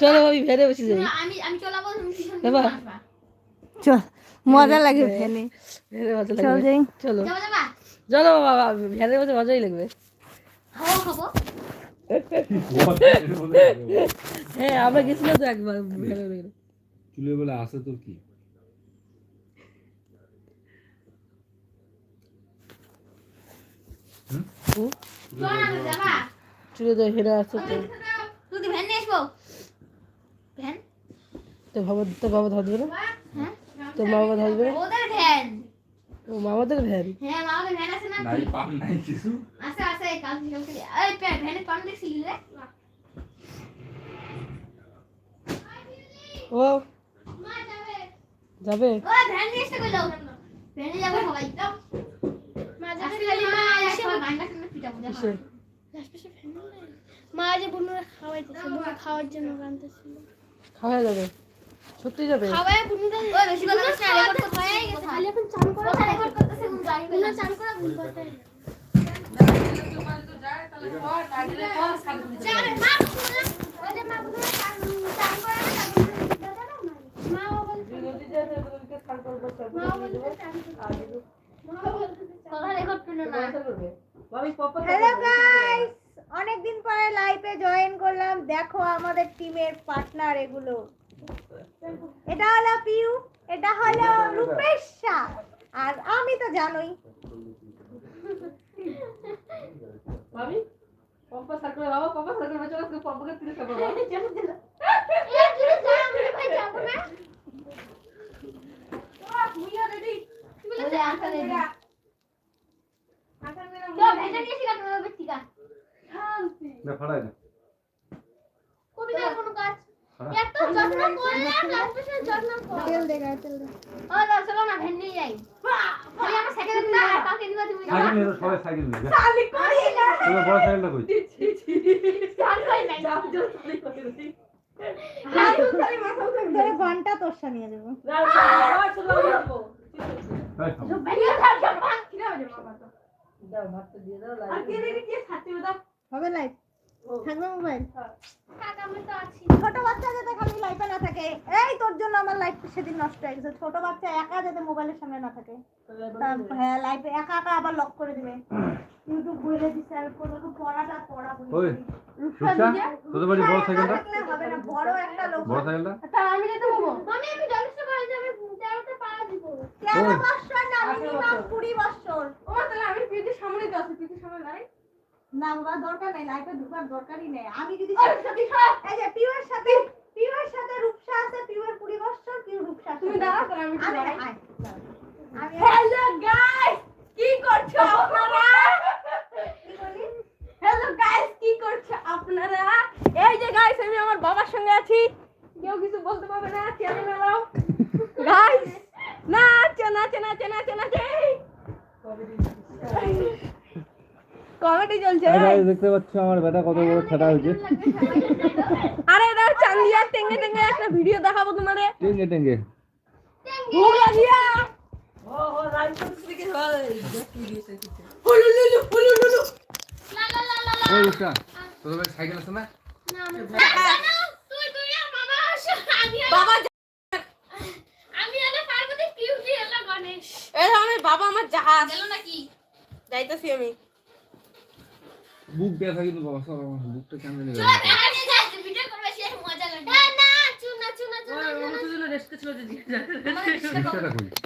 চলো ভাবি ভ্যানে বসে যাই? থেকে চল মজা লাগে ফেলে ভ্যানে মজা চল যাই। চলো। বাবা ভ্যানের মধ্যে মজাই লাগবে। হ্যাঁ আমরা গেছিলাম তো একবার চুলে বলে আসে তোর কি? চল তো হেরে আসছে তো তুই ভ্যান নিয়ে আসব ভ্যান তো বাবা তো বাবা ধরবে না? হ্যাঁ? তোর মা বাবা ধরবে? না ওদের ভ্যান। ও মামাদের ভ্যান? হ্যাঁ মামাদের ভ্যান আছে না? নাই পাম নাই কিছু। আছে আছে কাল থেকে কালকে এই ভ্যানে দেখছিলি রে? ও যাবে। যাবে? ও ভ্যান নিয়ে এসে কইলো ভ্যানে যাব সবাই মা যাবে খালি মা এসে গান্ডা কিনে পিটাবো দেখো মা যে খাওয়াইতেছে খাওয়ার জন্য খাওয়া যাবে? সত্যি যাবে? খাওয়ায় ওই বেশি কথা না রেকর্ড করতে হয়ে গেছে খালি এখন চান করা রেকর্ড করতেছে চান করা করতে না মা বলতে মা বলতে চান মা বলতে কথা রেকর্ড করল না? হ্যালো গাইস অনেকদিন পরে লাইভে জয়েন করলাম। দেখো আমাদের টিমের পার্টনার এগুলো। এটা হলো পিউ এটা হলো রূপেশ শাহ। আর আমি তো জানোই। ভাবি পম্পা সার্কেল বাবা পম্পা সার্কেল চলো পম্পাকে তুলে খাব। এ তুই যা আমি ভাই যাব না? আনতে তো ভেজা ফাড়াই না। তোর ঘণ্টা তোরসা নিয়ে লাইট হবে লাইভ থাকবে মোবাইল আমি তো ছোট বাচ্চা যাতে খালি লাইফে না থাকে। এই তোর জন্য আমার লাইফ সেদিন নষ্ট হয়ে গেছে। ছোট বাচ্চা একা যাতে মোবাইলের সামনে না থাকে। হ্যাঁ লাইফে একা একা আবার লক করে দিবে। ইউটিউব বলে দিছে আর কোনো পড়াটা পড়া বলে তোদের বাড়ি বড় সাইকেলটা? হবে না বড় একটা লোক। বড় সাইকেলটা? তা আমি যেতে বলব? আমি আমি জলসা করে যাবে তেরোটা পাড়া দিব। তেরো বছর না মিনিমাম কুড়ি বছর ও তাহলে আমি পিঠে সামনে যাচ্ছি পিঠে সামনে দাঁড়াই না বাবা দরকার নেই লাইফে ঢুকার দরকারই নেই। আমি যদি এই যে পিউয়ের সাথে পিউয়ের সাথে রূপসা আছে পিউয়ের কুড়ি বছর পিউ রূপসা তুমি দাঁড়াও তাহলে আমি আমি দাঁড়া। হ্যালো গাইস কি করছ আপনারা? হ্যালো গাইস কি করছ আপনারা? এই যে গাইস আমি আমার বাবার সঙ্গে আছি। কেউ কিছু বলতে পারবে না চেনে মেলাও গাইস নাচো নাচো নাচো নাচো নাচো। কমেডি চলছে দেখতে পাচ্ছ আমার বেটা কত বড় ঠাটা হয়েছে। আরে এটা চান্দিয়া টেঙ্গে টেঙ্গে একটা ভিডিও দেখাবো তোমাদের। টেঙ্গে টেঙ্গে। লাগিয়া ও ও থেকে লা লা লা লা সাইকেল আছে না? তুই তুই মামা আসো আমি বাবা আমি আরে পার্বতী কিউটি হলো গণেশ। এই আমি বাবা আমার জাহাজ। গেল নাকি যাইতাছি আমি। বুক ব্যথা কিন্তু বাবা সব আমার বুকটা কেন লাগে না না চুনা চুনা চুনা রেস্ট ছিল যে